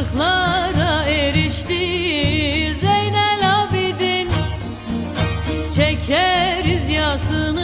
Işıklara erişti Zeynel Abidin. Çekeriz yasını